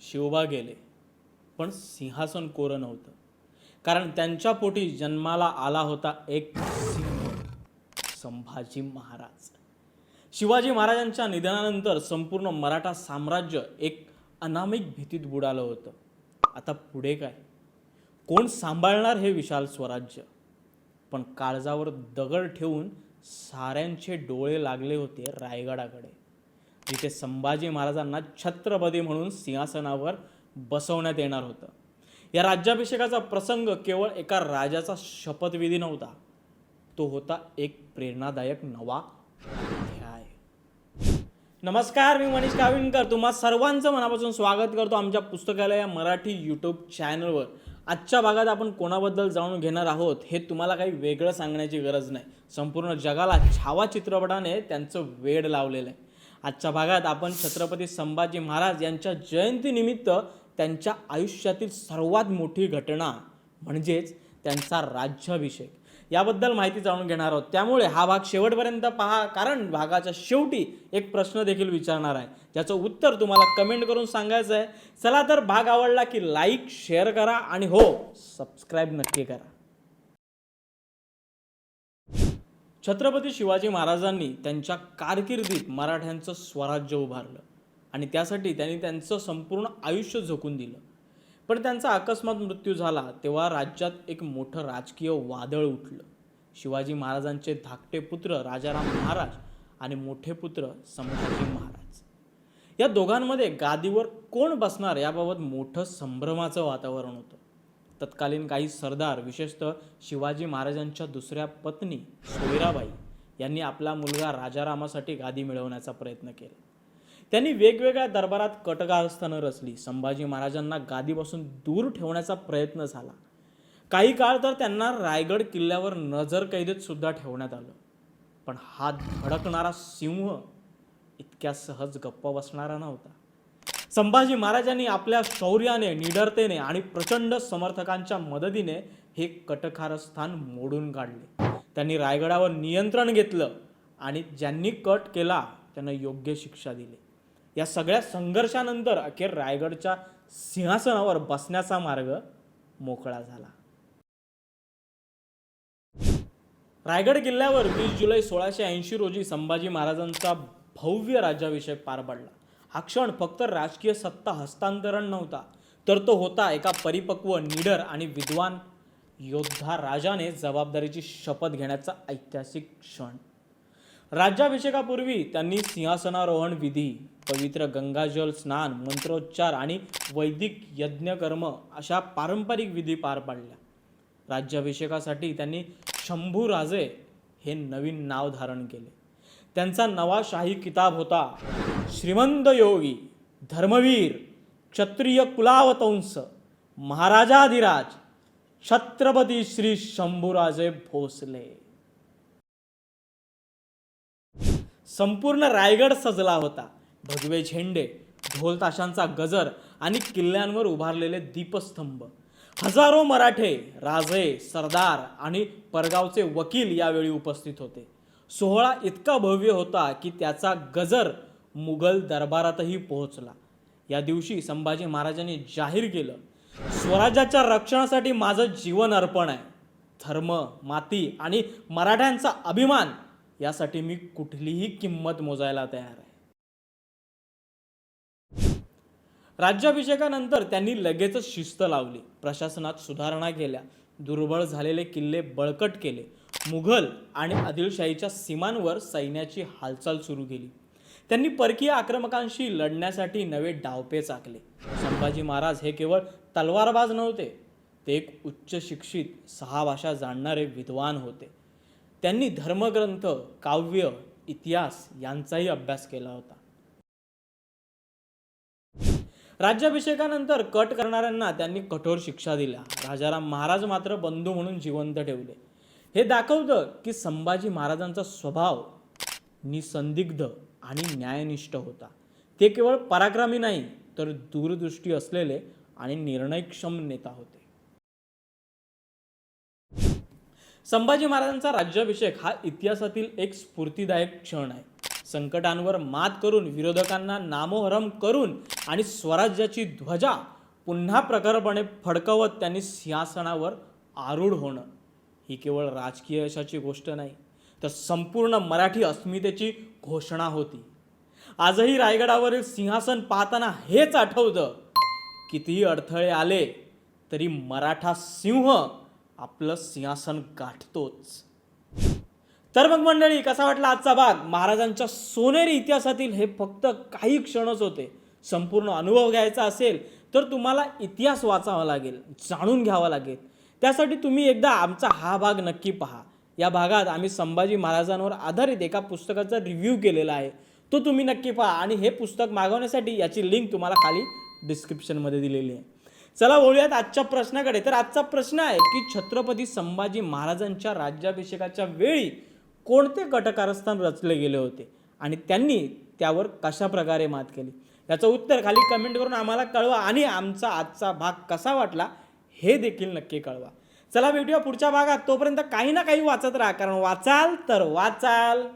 शिवबा गेले. पण सिंहासन कोरं नव्हतं. कारण त्यांच्या पोटी जन्माला आला होता एक सिंह संभाजी महाराज. शिवाजी महाराजांच्या निधनानंतर संपूर्ण मराठा साम्राज्य एक अनामिक भीतीत बुडालं होतं. आता पुढे काय? कोण सांभाळणार हे विशाल स्वराज्य? पण काळजावर दगड ठेवून साऱ्यांचे डोळे लागले होते रायगडाकडे. जिथे संभाजी महाराजांना छत्रपती म्हणून सिंहासनावर बसवण्यात येणार होतं. या राज्याभिषेकाचा प्रसंग केवळ एका राजाचा शपथविधी नव्हता. तो होता एक प्रेरणादायक नवा अध्याय. नमस्कार मी मनीष काविणकर. तुम्हा सर्वांचं मनापासून स्वागत करतो आमच्या पुस्तकालय या मराठी यूट्यूब चॅनलवर आजच्या भागात आपण कोणाबद्दल जाणून घेणार आहोत हे तुम्हाला काही वेगळं सांगण्याची गरज नाही. संपूर्ण जगाला छावा चित्रपटाने त्यांचं वेड लावलेलं आहे. आजच्या भागात आपण छत्रपती संभाजी महाराज यांच्या जयंतीनिमित्त त्यांच्या आयुष्यातील सर्वात मोठी घटना म्हणजेच त्यांचा राज्याभिषेक. याबद्दल माहिती जाणून घेणार आहोत. त्यामुळे हा भाग शेवटपर्यंत पहा कारण भागाच्या शेवटी एक प्रश्न देखील विचारणार आहे. ज्याचं उत्तर तुम्हाला कमेंट करून सांगायचं आहे चला तर भाग आवडला की लाईक शेअर करा आणि हो सबस्क्राईब नक्की करा. छत्रपती शिवाजी महाराजांनी त्यांच्या कारकिर्दीत मराठ्यांचं स्वराज्य उभारलं. आणि त्यासाठी त्यांनी त्यांचं संपूर्ण आयुष्य झोकून दिलं. पण त्यांचा अकस्मात मृत्यू झाला तेव्हा राज्यात एक मोठं राजकीय वादळ उठलं. शिवाजी महाराजांचे धाकटे पुत्र राजाराम महाराज आणि मोठे पुत्र संभाजी महाराज. या दोघांमध्ये गादीवर कोण बसणार याबाबत मोठं संभ्रमाचं वातावरण होतं. तत्कालीन काही सरदार विशेषतः शिवाजी महाराजांच्या दुसऱ्या पत्नी सोयराबाई यांनी आपला मुलगा राजारामासाठी गादी मिळवण्याचा प्रयत्न केला. त्यांनी वेगवेगळ्या दरबारात कटकारस्थानं रचली. संभाजी महाराजांना गादीपासून दूर ठेवण्याचा प्रयत्न झाला. काही काळ तर त्यांना रायगड किल्ल्यावर नजर कैदेत सुद्धा ठेवण्यात आलं. पण हा धडकणारा सिंह इतक्या सहज गप्प बसणारा नव्हता. संभाजी महाराजांनी आपल्या शौर्याने निडरतेने आणि प्रचंड समर्थकांच्या मदतीने हे कटखार स्थान मोडून काढले. त्यांनी रायगडावर नियंत्रण घेतलं आणि ज्यांनी कट केला त्यांना योग्य शिक्षा दिली. या सगळ्या संघर्षानंतर अखेर रायगडच्या सिंहासनावर बसण्याचा मार्ग मोकळा झाला. रायगड किल्ल्यावर वीस जुलै सोळाशे ऐंशी रोजी संभाजी महाराजांचा भव्य राज्याभिषेक पार पडला. हा क्षण फक्त राजकीय सत्ता हस्तांतरण नव्हता तर तो होता एका परिपक्व निडर आणि विद्वान योद्धा राजाने जबाबदारीची शपथ घेण्याचा ऐतिहासिक क्षण. राज्याभिषेकापूर्वी त्यांनी सिंहासनारोहण विधी पवित्र गंगाजल स्नान मंत्रोच्चार आणि वैदिक यज्ञकर्म अशा पारंपरिक विधी पार पाडल्या. राज्याभिषेकासाठी त्यांनी शंभू राजे हे नवीन नाव धारण केले. त्यांचा नवा शाही किताब होता. श्रीमंत योगी धर्मवीर क्षत्रिय कुलावतंस महाराजाधिराज छत्रपती श्री शंभूराजे भोसले. संपूर्ण रायगड सजला होता. भगवे झेंडे ढोलताशांचा गजर आणि किल्ल्यांवर उभारलेले दीपस्तंभ. हजारो मराठे राजे सरदार आणि परगावचे वकील यावेळी उपस्थित होते. सोहळा इतका भव्य होता की त्याचा गजर मुघल दरबारातही पोहोचला. या दिवशी संभाजी महाराजांनी जाहीर केलं स्वराज्याच्या रक्षणासाठी माझं जीवन अर्पण आहे. धर्म माती आणि मराठ्यांचा अभिमान यासाठी मी कुठलीही किंमत मोजायला तयार आहे. राज्याभिषेकानंतर त्यांनी लगेचच शिस्त लावली. प्रशासनात सुधारणा केल्या. दुर्बळ झालेले किल्ले बळकट केले. मुघल आणि आदिलशाहीच्या सीमांवर सैन्याची हालचाल सुरू केली. त्यांनी परकीय आक्रमकांशी लढण्यासाठी नवे डावपेच आखले संभाजी महाराज हे केवळ तलवारबाज नव्हते ते एक उच्च शिक्षित सहा भाषा जाणणारे विद्वान होते. त्यांनी धर्मग्रंथ काव्य इतिहास यांचाही अभ्यास केला होता. राज्याभिषेकानंतर कट करणाऱ्यांना त्यांनी कठोर शिक्षा दिल्या. राजाराम महाराज मात्र बंधू म्हणून जिवंत ठेवले. हे दाखवतं की संभाजी महाराजांचा स्वभाव निसंदिग्ध आणि न्यायनिष्ठ होता. ते केवळ पराक्रमी नाही तर दूरदृष्टी असलेले आणि निर्णयक्षम नेता होते. संभाजी महाराजांचा राज्याभिषेक हा इतिहासातील एक स्फूर्तीदायक क्षण आहे. संकटांवर मात करून विरोधकांना नामोहरम करून आणि स्वराज्याची ध्वजा पुन्हा प्रखरपणे फडकवत त्यांनी सिंहासनावर आरूढ होणं. ही केवळ राजकीय यशाची गोष्ट नाही तर संपूर्ण मराठी अस्मितेची घोषणा होती. आजही रायगडावरील सिंहासन पाहताना हेच आठवतं कितीही अडथळे आले तरी मराठा सिंह आपलं सिंहासन गाठतोच. तर मग मंडळी कसा वाटला आजचा भाग? महाराजांच्या सोनेरी इतिहासातील हे फक्त काही क्षणच होते. संपूर्ण अनुभव घ्यायचा असेल तर तुम्हाला इतिहास वाचावा लागेल जाणून घ्यावा लागेल. त्यासाठी तुम्ही एकदा आमचा हा भाग नक्की पहा. या भागात आम्ही संभाजी महाराजांवर आधारित एका पुस्तकाचा रिव्ह्यू केलेला आहे. तो तुम्ही नक्की पहा आणि हे पुस्तक मागवण्यासाठी याची लिंक तुम्हाला खाली डिस्क्रिप्शनमध्ये दिलेली आहे. चला बोलूयात आजच्या प्रश्नाकडे. तर आजचा प्रश्न आहे की छत्रपती संभाजी महाराजांच्या राज्याभिषेकाच्या वेळी कोणते कटकारस्थान रचले गेले होते? आणि त्यांनी त्यावर कशा प्रकारे मात केली? याचं उत्तर खाली कमेंट करून आम्हाला कळवा आणि आमचा आजचा भाग कसा वाटला हे देखील नक्की कळवा. चला भेटूया पुढच्या भागात. तोपर्यंत काही ना काही वाचत राहा कारण वाचाल तर वाचाल.